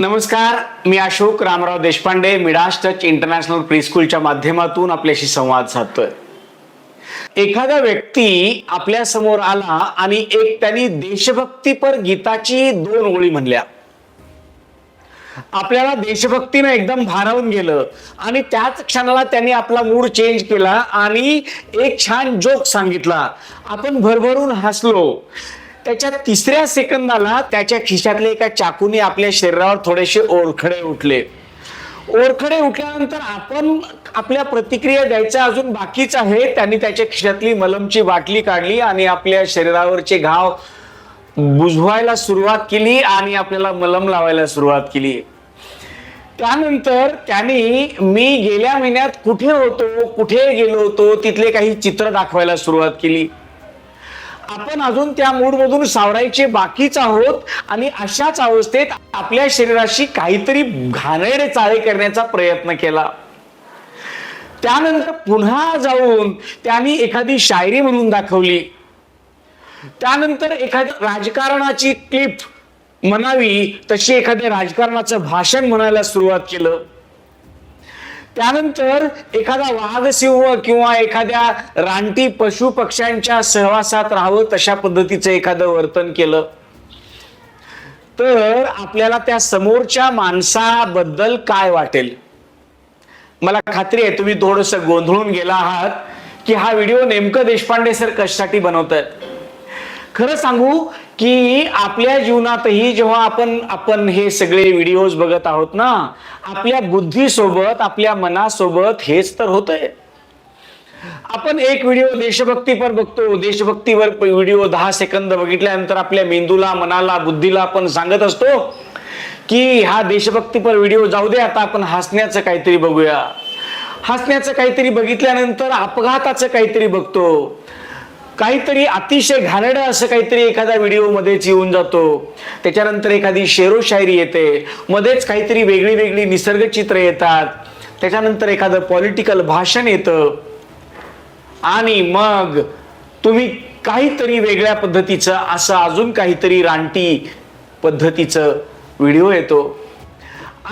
नमस्कार मी Ashok Ramrao Deshpande Midas touch international प्रीस्कूलच्या माध्यमातून आपल्याशी संवाद साधतोय. एखादा व्यक्ती आपल्यासमोर आला आणि एक त्यांनी देशभक्तीपर गीताची दोन ओळी म्हणल्या. आपल्याला देशभक्तीनं एकदम भारावून गेलं आणि त्याच क्षणाला त्यांनी आपला मूड चेंज केला आणि एक छान जोक सांगितला. आपण भरभरून हसलो. त्याच्या तिसऱ्या सेकंदाला त्याच्या खिशातले एका चाकूने आपल्या शरीरावर थोडेसे ओरखडे उठले. ओरखडे उठल्यानंतर आपण आपल्या प्रतिक्रिया द्यायच्या अजून बाकीच आहे. त्यांनी त्याच्या खिशातली मलमची बाटली काढली आणि आपल्या शरीरावरचे घाव बुजवायला सुरुवात केली आणि आपल्याला मलम लावायला सुरुवात केली. त्यानंतर त्यांनी मी गेल्या महिन्यात कुठे होतो कुठे गेलो होतो तिथले काही चित्र दाखवायला सुरुवात केली. आपण अजून त्या मूडमधून सावरायचे बाकीच आहोत आणि अशाच अवस्थेत आपल्या शरीराशी काहीतरी घाणेरडे चाळे करण्याचा प्रयत्न केला. त्यानंतर पुन्हा जाऊन त्यांनी एखादी शायरी म्हणून दाखवली. त्यानंतर एखाद्या राजकारणाची क्लिप म्हणावी तशी एखाद्या राजकारणाचं भाषण म्हणायला सुरुवात केलं. त्यानंतर एखादा वाघसिंह किंवा एखाद्या रानटी पशु पक्ष्यांच्या सहवासात राहावं तशा पद्धतीचं एखादं वर्तन केलं. तर आपल्याला त्या समोरच्या माणसाबद्दल काय वाटेल? मला खात्री आहे तुम्ही थोडस गोंधळून गेला आहात की हा व्हिडिओ नेमकं देशपांडे सर कशासाठी बनवतात खरं सांगू की आपल्या जीवनातही जेव्हा आपण आपण हे सगळे व्हिडिओज बघत आहोत ना आपल्या बुद्धीसोबत आपल्या मनासोबत हेच तर होतंय. आपण एक व्हिडिओ देशभक्तीपर बघतो. देशभक्तीवर व्हिडिओ दहा सेकंद बघितल्यानंतर आपल्या मेंदूला मनाला बुद्धीला आपण सांगत असतो की हा देशभक्तीपर व्हिडिओ जाऊ दे आता आपण हसण्याचं काहीतरी बघूया. हसण्याचं काहीतरी बघितल्यानंतर अपघाताचं काहीतरी बघतो. काहीतरी अतिशय घाणेडं असं काहीतरी एखाद्या व्हिडिओमध्येच येऊन जातो. त्याच्यानंतर एखादी शेरो शायरी येते. मध्येच काहीतरी वेगळी वेगळी निसर्गचित्र येतात. त्याच्यानंतर एखादं पॉलिटिकल भाषण येतं. आणि मग तुम्ही काहीतरी वेगळ्या पद्धतीचं असं अजून काहीतरी रानटी पद्धतीचं व्हिडिओ येतो.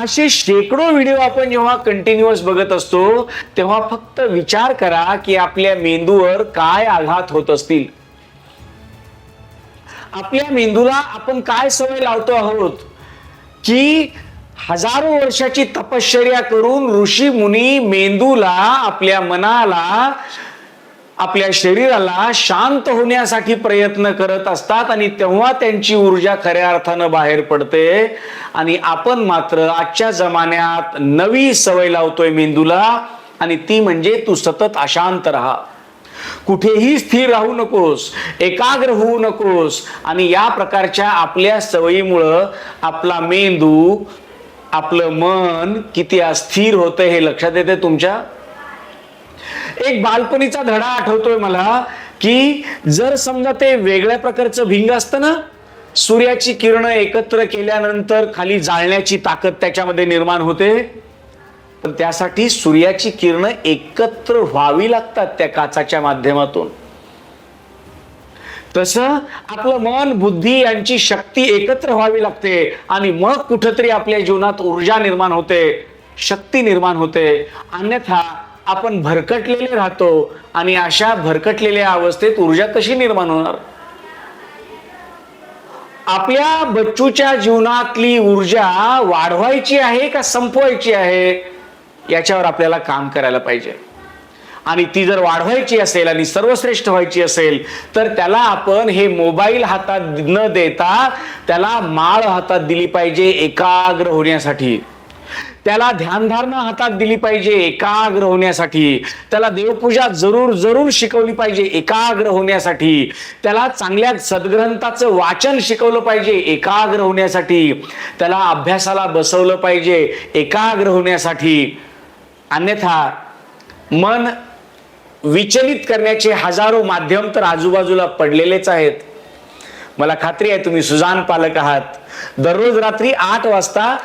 असे शेकडो व्हिडिओ आपण जेव्हा कंटिन्युअस बघत असतो तेव्हा फक्त विचार करा की आपल्या मेंदूवर काय आघात होत असतील. आपल्या मेंदूला आपण काय सवय लावतो आहोत? की हजारो वर्षाची तपश्चर्या करून ऋषी मुनी मेंदूला आपल्या मनाला आपल्या शरीराला शांत होण्यासाठी प्रयत्न करत असतात आणि तेव्हा त्यांची ऊर्जा खऱ्या अर्थानं बाहेर पडते. आणि आपण मात्र आजच्या जमान्यात नवी सवय लावतोय मेंदूला आणि ती म्हणजे तू सतत अशांत राहा. कुठेही स्थिर राहू नकोस एकाग्र होऊ नकोस आणि या प्रकारच्या आपल्या सवयीमुळं आपला मेंदू आपलं मन किती अस्थिर होतं हे लक्षात येते तुमच्या? एक बालपणीचा धडा आठवतोय मला की जर समजा ते वेगळ्या प्रकारचं भिंग असतं ना सूर्याची किरण एकत्र केल्यानंतर खाली जाळण्याची ताकद त्याच्यामध्ये निर्माण होते. पण त्यासाठी सूर्याची किरण एकत्र व्हावी लागतात त्या काचाच्या माध्यमातून. तसं आपलं मन बुद्धी यांची शक्ती एकत्र व्हावी लागते आणि मग कुठंतरी आपल्या जीवनात ऊर्जा निर्माण होते शक्ती निर्माण होते. अन्यथा आपण भरकटलेले राहतो आणि अशा भरकटलेल्या अवस्थेत ऊर्जा कशी निर्माण होणार? आपल्या बच्चूच्या जीवनातली ऊर्जा वाढवायची आहे का संपवायची आहे याच्यावर आपल्याला काम करायला पाहिजे. आणि ती जर वाढवायची असेल आणि सर्वश्रेष्ठ व्हायची असेल तर त्याला आपण हे मोबाईल हातात न देता त्याला माळ हातात दिली पाहिजे एकाग्र होण्यासाठी. त्याला ध्यानधारणा हातात दिली पाहिजे एकाग्र होण्यासाठी. त्याला देवपूजा जरूर जरूर शिकवली पाहिजे एकाग्र होण्यासाठी. त्याला चांगल्या सद्ग्रंथाचं वाचन शिकवलं पाहिजे एकाग्र होण्यासाठी. त्याला अभ्यासाला बसवलं पाहिजे एकाग्र होण्यासाठी. अन्यथा मन विचलित करण्याचे हजारो माध्यम तर आजूबाजूला पडलेलेच आहेत. मला खात्री आहे तुम्ही सुजान पालक आहात. दररोज रात्री आठ वाजता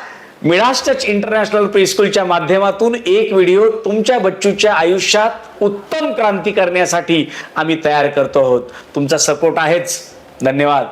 मिळास टच इंटरनॅशनल प्रीस्कूलच्या माध्यमातून एक व्हिडिओ तुमच्या बच्चूच्या आयुष्यात उत्तम क्रांती करण्यासाठी आम्ही तयार करतो आहोत. तुमचा सपोर्ट आहेच. धन्यवाद.